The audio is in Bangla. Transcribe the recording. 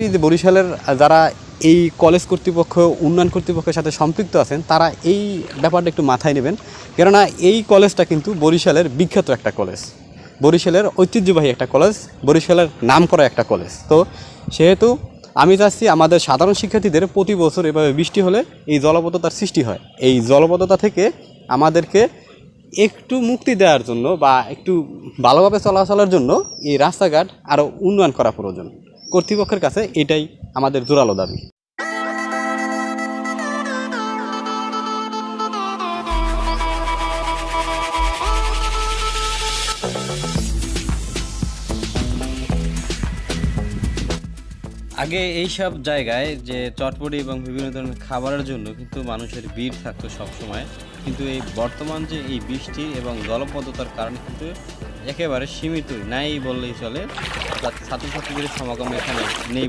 বরিশালের যারা এই কলেজ কর্তৃপক্ষ, উন্নয়ন কর্তৃপক্ষের সাথে সম্পৃক্ত আছেন, তারা এই ব্যাপারটা একটু মাথায় নেবেন। কেননা এই কলেজটা কিন্তু বরিশালের বিখ্যাত একটা কলেজ। বরিশালের ঐতিহ্যবাহী একটা কলেজ, বরিশালের নাম করা একটা কলেজ। তো সেহেতু আমি চাচ্ছি আমাদের সাধারণ শিক্ষার্থীদের প্রতি বছর এভাবে বৃষ্টি হলে এই জলবদ্ধতার সৃষ্টি হয়। এই জলবদ্ধতা থেকে আমাদেরকে একটু মুক্তি দেওয়ার জন্য বা একটু ভালোভাবে চলাচলের জন্য এই রাস্তাঘাট আরও উন্নয়ন করা প্রয়োজন। কর্তৃপক্ষের কাছে এটাই আমাদের জোরালো দাবি। আগে এইসব জায়গায় যে চটপটি এবং বিভিন্ন ধরনের খাবারের জন্য কিন্তু মানুষের ভিড় থাকতো সবসময়। কিন্তু এই বর্তমান যে এই বৃষ্টি এবং জলবদ্ধতার কারণে কিন্তু একেবারে সীমিতই নাই বললেই চলে। ছাত্রছাত্রীদের সমাগম এখানে নেই